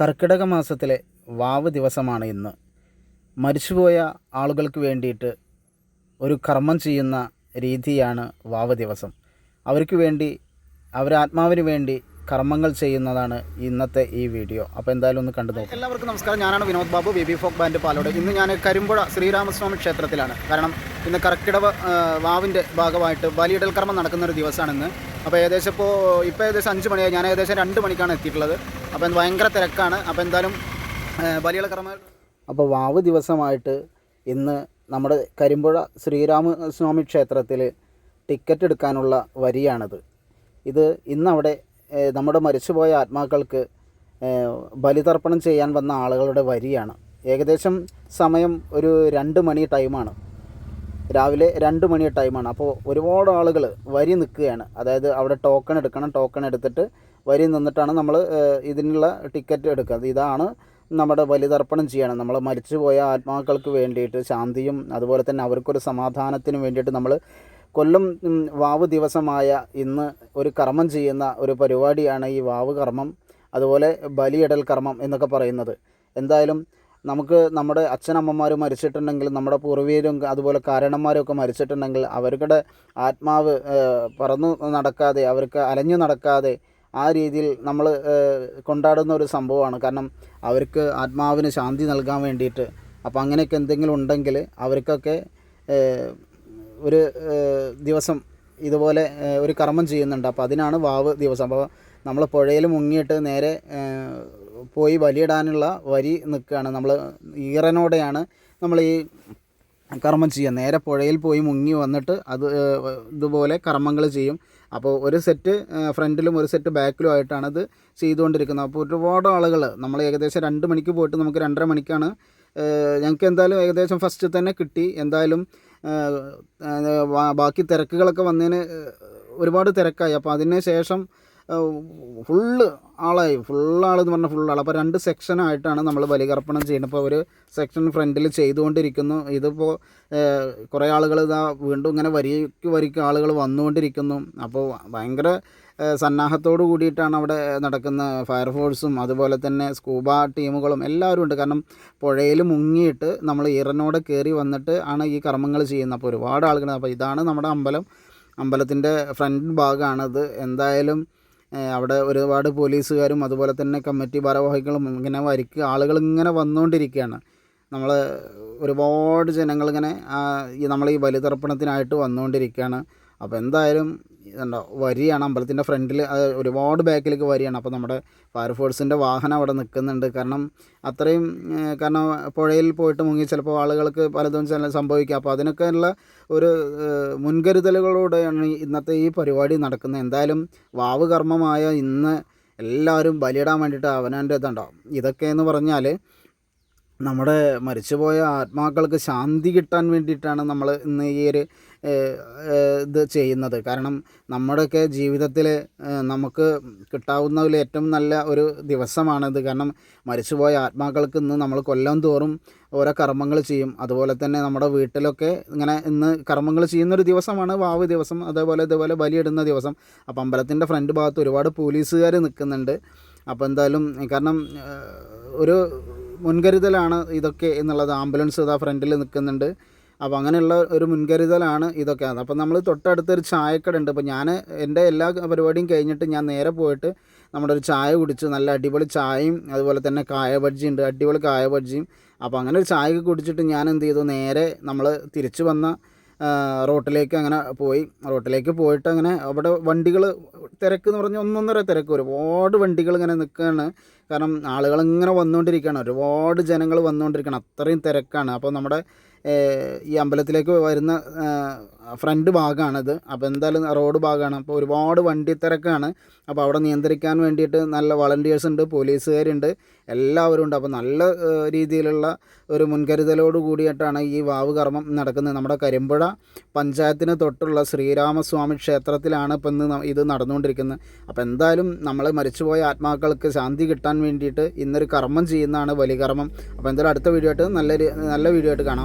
കർക്കിടക മാസത്തിലെ വാവ് ദിവസമാണ് ഇന്ന്. മരിച്ചുപോയ ആളുകൾക്ക് വേണ്ടിയിട്ട് ഒരു കർമ്മം ചെയ്യുന്ന രീതിയാണ് വാവ് ദിവസം. അവർക്ക് വേണ്ടി അവരാത്മാവിന് വേണ്ടി കർമ്മങ്ങൾ ചെയ്യുന്നതാണ് ഇന്നത്തെ ഈ വീഡിയോ. അപ്പോൾ എന്തായാലും ഒന്ന് കണ്ടു നോക്കാം. എല്ലാവർക്കും നമസ്കാരം. ഞാനാണ് Vinod Babu B B folk band Palode. ഇന്ന് ഞാൻ കരിമ്പുഴ ശ്രീരാമസ്വാമി ക്ഷേത്രത്തിലാണ്. കാരണം ഇന്ന് കർക്കിടക ആ, വാവിന്റെ ഭാഗമായിട്ട് ബലിയിടൽ കർമ്മം നടക്കുന്ന ഒരു ദിവസമാണ് ഇന്ന് അപ്പോൾ ഏകദേശം ഇപ്പോൾ ഇപ്പോൾ ഏകദേശം അഞ്ച് മണിയായി. ഞാൻ ഏകദേശം രണ്ട് മണിക്കാണ് എത്തിയിട്ടുള്ളത്. എന്ത് ഭയങ്കര തിരക്കാണ്. അപ്പോൾ എന്തായാലും ബലികള കർമ്മ അപ്പോൾ വാവ് ദിവസമായിട്ട് ഇന്ന് നമ്മുടെ കരിമ്പുഴ ശ്രീരാമസ്വാമി ക്ഷേത്രത്തിൽ ടിക്കറ്റ് എടുക്കാനുള്ള വരിയാണിത്. ഇത് ഇന്നവിടെ നമ്മുടെ മരിച്ചുപോയ ആത്മാക്കൾക്ക് ബലിതർപ്പണം ചെയ്യാൻ വന്ന ആളുകളുടെ വരിയാണ്. ഏകദേശം സമയം ഒരു രണ്ട് മണി ടൈമാണ്. രാവിലെ രണ്ട് മണി ടൈമാണ്. അപ്പോൾ ഒരുപാട് ആളുകൾ വരി നിൽക്കുകയാണ്. അതായത് അവിടെ ടോക്കൺ എടുക്കണം ടോക്കൺ എടുത്തിട്ട് വരി നിന്നിട്ടാണ് നമ്മൾ ഇതിനുള്ള ടിക്കറ്റ് എടുക്കുന്നത്. ഇതാണ് നമ്മുടെ ബലിതർപ്പണം ചെയ്യണം. നമ്മൾ മരിച്ചുപോയ ആത്മാക്കൾക്ക് വേണ്ടിയിട്ട് ശാന്തിയും അതുപോലെ തന്നെ അവർക്കൊരു സമാധാനത്തിനും വേണ്ടിയിട്ട് നമ്മൾ കൊല്ലം വാവ് ദിവസമായ ഇന്ന് ഒരു കർമ്മം ചെയ്യുന്ന ഒരു പരിപാടിയാണ് ഈ വാവ് കർമ്മം അതുപോലെ ബലിയിടൽ കർമ്മം എന്നൊക്കെ പറയുന്നത്. എന്തായാലും നമുക്ക് നമ്മുടെ അച്ഛനമ്മമാർ മരിച്ചിട്ടുണ്ടെങ്കിൽ നമ്മുടെ പൂർവീകരും അതുപോലെ കാരണന്മാരൊക്കെ മരിച്ചിട്ടുണ്ടെങ്കിൽ അവരുടെ ആത്മാവ് പറന്നു നടക്കാതെ അവർക്ക് അലഞ്ഞു നടക്കാതെ ആ രീതിയിൽ നമ്മൾ കൊണ്ടാടുന്ന ഒരു സംഭവമാണ്. കാരണം അവർക്ക് ആത്മാവിന് ശാന്തി നൽകാൻ വേണ്ടിയിട്ട്. അപ്പോൾ അങ്ങനെയൊക്കെ എന്തെങ്കിലും ഉണ്ടെങ്കിൽ അവർക്കൊക്കെ ഒരു ദിവസം ഇതുപോലെ ഒരു കർമ്മം ചെയ്യുന്നുണ്ട്. അപ്പോൾ അതിനാണ് വാവ് ദിവസം. അപ്പോൾ നമ്മൾ പുഴയിൽ മുങ്ങിയിട്ട് നേരെ പോയി വലിയിടാനുള്ള വരി നിൽക്കുകയാണ്. നമ്മൾ ഈറനോടെയാണ് നമ്മൾ ഈ കർമ്മം ചെയ്യുക നേരെ പുഴയിൽ പോയി മുങ്ങി വന്നിട്ട് അത് ഇതുപോലെ കർമ്മങ്ങൾ ചെയ്യും. അപ്പോൾ ഒരു സെറ്റ് ഫ്രണ്ടിലും ഒരു സെറ്റ് ബാക്കിലും ആയിട്ടാണ് ഇത് ചെയ്തുകൊണ്ടിരിക്കുന്നത്. അപ്പോൾ ഒരുപാട് ആളുകൾ നമ്മൾ ഏകദേശം രണ്ട് മണിക്ക് പോയിട്ട് നമുക്ക് രണ്ടര മണിക്കാണ്. ഞങ്ങൾക്ക് എന്തായാലും ഏകദേശം ഫസ്റ്റ് തന്നെ കിട്ടി. എന്തായാലും ബാക്കി തിരക്കുകളൊക്കെ വന്നതിന് ഒരുപാട് തിരക്കായി. അപ്പോൾ അതിന് ശേഷം ഫുള്ള് ആളായി. ഫുൾ ആളെന്ന് പറഞ്ഞാൽ ഫുൾ ആൾ അപ്പോൾ രണ്ട് സെക്ഷനായിട്ടാണ് നമ്മൾ ബലികർപ്പണം ചെയ്യുന്നത്. ഇപ്പോൾ ഒരു സെക്ഷൻ ഫ്രണ്ടിൽ ചെയ്തുകൊണ്ടിരിക്കുന്നു. ഇതിപ്പോൾ കുറേ ആളുകൾ ഇതാ വീണ്ടും ഇങ്ങനെ വരിക്ക് വരിക്ക് ആളുകൾ വന്നുകൊണ്ടിരിക്കുന്നു. അപ്പോൾ ഭയങ്കര സന്നാഹത്തോട് കൂടിയിട്ടാണ് അവിടെ നടക്കുന്ന ഫയർഫോഴ്സും അതുപോലെ തന്നെ സ്കൂബ ടീമുകളും എല്ലാവരും ഉണ്ട്. കാരണം പുഴയിൽ മുങ്ങിയിട്ട് നമ്മൾ ഈറനോടെ കയറി വന്നിട്ട് ആണ് ഈ കർമ്മങ്ങൾ ചെയ്യുന്നത്. അപ്പോൾ ഒരുപാട് ആളുകൾ അപ്പോൾ ഇതാണ് നമ്മുടെ അമ്പലം. അമ്പലത്തിന്റെ ഫ്രണ്ട് ഭാഗമാണത് എന്തായാലും അവിടെ ഒരുപാട് പോലീസുകാരും അതുപോലെ തന്നെ കമ്മിറ്റി ഭാരവാഹികളും ഇങ്ങനെ വരിക്ക്. ആളുകൾ ഇങ്ങനെ വന്നുകൊണ്ടിരിക്കുകയാണ്. നമ്മൾ ഒരുപാട് ജനങ്ങളിങ്ങനെ നമ്മൾ ഈ ബലിതർപ്പണത്തിനായിട്ട് വന്നുകൊണ്ടിരിക്കുകയാണ്. അപ്പോൾ എന്തായാലും ഇതുണ്ടോ വരിയാണ്. അമ്പലത്തിന്റെ ഫ്രണ്ടിൽ ഒരുപാട് ബാക്കിലേക്ക് വരിയാണ്. അപ്പോൾ നമ്മുടെ ഫയർഫോഴ്സിന്റെ വാഹനം അവിടെ നിൽക്കുന്നുണ്ട്. കാരണം അത്രയും കാരണം പുഴയിൽ പോയിട്ട് മുങ്ങി ചിലപ്പോൾ ആളുകൾക്ക് പലതും ചില സംഭവിക്കുക അപ്പോൾ അതിനൊക്കെ ഉള്ള ഒരു മുൻകരുതലുകളോടെയാണ് ഇന്നത്തെ ഈ പരിപാടി നടക്കുന്നത്. എന്തായാലും വാവ് കർമ്മമായ ഇന്ന് എല്ലാവരും ബലിയിടാൻ വേണ്ടിയിട്ട് അവനവന്റെ ഇതുണ്ടാവും ഇതൊക്കെ എന്ന് പറഞ്ഞാൽ നമ്മുടെ മരിച്ചുപോയ ആത്മാക്കൾക്ക് ശാന്തി കിട്ടാൻ വേണ്ടിയിട്ടാണ് നമ്മൾ ഇന്ന് ഈ ഒരു ഇത് ചെയ്യുന്നത്. കാരണം നമ്മുടെയൊക്കെ ജീവിതത്തിൽ നമുക്ക് കിട്ടാവുന്നതിൽ ഏറ്റവും നല്ല ഒരു ദിവസമാണിത് കാരണം മരിച്ചുപോയ ആത്മാക്കൾക്ക് ഇന്ന് നമ്മൾ കൊല്ലം തോറും ഓരോ കർമ്മങ്ങൾ ചെയ്യും. അതുപോലെ തന്നെ നമ്മുടെ വീട്ടിലൊക്കെ ഇങ്ങനെ ഇന്ന് കർമ്മങ്ങൾ ചെയ്യുന്നൊരു ദിവസമാണ് വാവ് ദിവസം. അതേപോലെ ഇതേപോലെ ബലിയിടുന്ന ദിവസം. അപ്പം അമ്പലത്തിന്റെ ഫ്രണ്ട് ഭാഗത്ത് ഒരുപാട് പോലീസുകാർ നിൽക്കുന്നുണ്ട്. അപ്പോൾ എന്തായാലും കാരണം ഒരു മുൻകരുതലാണ് ഇതൊക്കെ എന്നുള്ളത്. ആംബുലൻസ് ഇതാ ഫ്രണ്ടിൽ നിൽക്കുന്നുണ്ട്. അപ്പോൾ അങ്ങനെയുള്ള ഒരു മുൻകരുതലാണ് ഇതൊക്കെ. അപ്പോൾ നമ്മൾ തൊട്ടടുത്തൊരു ചായക്കട ഉണ്ട്. അപ്പോൾ ഞാൻ എന്റെ എല്ലാ പരിപാടിയും കഴിഞ്ഞിട്ട് ഞാൻ നേരെ പോയിട്ട് നമ്മുടെ ഒരു ചായ കുടിച്ചു നല്ല അടിപൊളി ചായയും അതുപോലെ തന്നെ കായ ബജ്ജി ഉണ്ട്. അടിപൊളി കായ ബജ്ജിയും. അപ്പോൾ അങ്ങനെ ഒരു ചായ കുടിച്ചിട്ട് ഞാൻ എന്ത് ചെയ്തു? നേരെ നമ്മൾ തിരിച്ചു വന്ന റോട്ടിലേക്ക് അങ്ങനെ പോയി. റോട്ടിലേക്ക് പോയിട്ട് അങ്ങനെ അവിടെ വണ്ടികൾ തിരക്ക് എന്ന് പറഞ്ഞാൽ ഒന്നൊന്നര തിരക്ക്. ഒരുപാട് വണ്ടികൾ ഇങ്ങനെ നിൽക്കുകയാണ് കാരണം ആളുകൾ ഇങ്ങനെ വന്നുകൊണ്ടിരിക്കുകയാണ് ഒരുപാട് ജനങ്ങൾ വന്നുകൊണ്ടിരിക്കുകയാണ് അത്രയും തിരക്കാണ്. അപ്പോൾ നമ്മുടെ ഈ അമ്പലത്തിലേക്ക് വരുന്ന ഫ്രണ്ട് ഭാഗമാണത് അപ്പോൾ എന്തായാലും റോഡ് ഭാഗമാണ് അപ്പോൾ ഒരുപാട് വണ്ടി തിരക്കാണ് അപ്പോൾ അവിടെ നിയന്ത്രിക്കാൻ വേണ്ടിയിട്ട് നല്ല വളണ്ടിയേഴ്സ് ഉണ്ട് പോലീസുകാരുണ്ട് എല്ലാവരും ഉണ്ട്. അപ്പോൾ നല്ല രീതിയിലുള്ള ഒരു മുൻകരുതലോട് കൂടിയിട്ടാണ് ഈ വാവ് കർമ്മം നടക്കുന്നത്. നമ്മുടെ കരിമ്പുഴ പഞ്ചായത്തിന് തൊട്ടുള്ള ശ്രീരാമസ്വാമി ക്ഷേത്രത്തിലാണ് ഇപ്പം ഇന്ന് ഇത് നടന്നുകൊണ്ടിരിക്കുന്നത്. അപ്പോൾ എന്തായാലും നമ്മൾ മരിച്ചുപോയ ആത്മാക്കൾക്ക് ശാന്തി കിട്ടാൻ വേണ്ടിയിട്ട് ഇന്നൊരു കർമ്മം ചെയ്യുന്നതാണ് ബലികർമ്മം. അപ്പോൾ എന്തായാലും അടുത്ത വീഡിയോ ആയിട്ട് നല്ലൊരു നല്ല വീഡിയോ ആയിട്ട് കാണാം.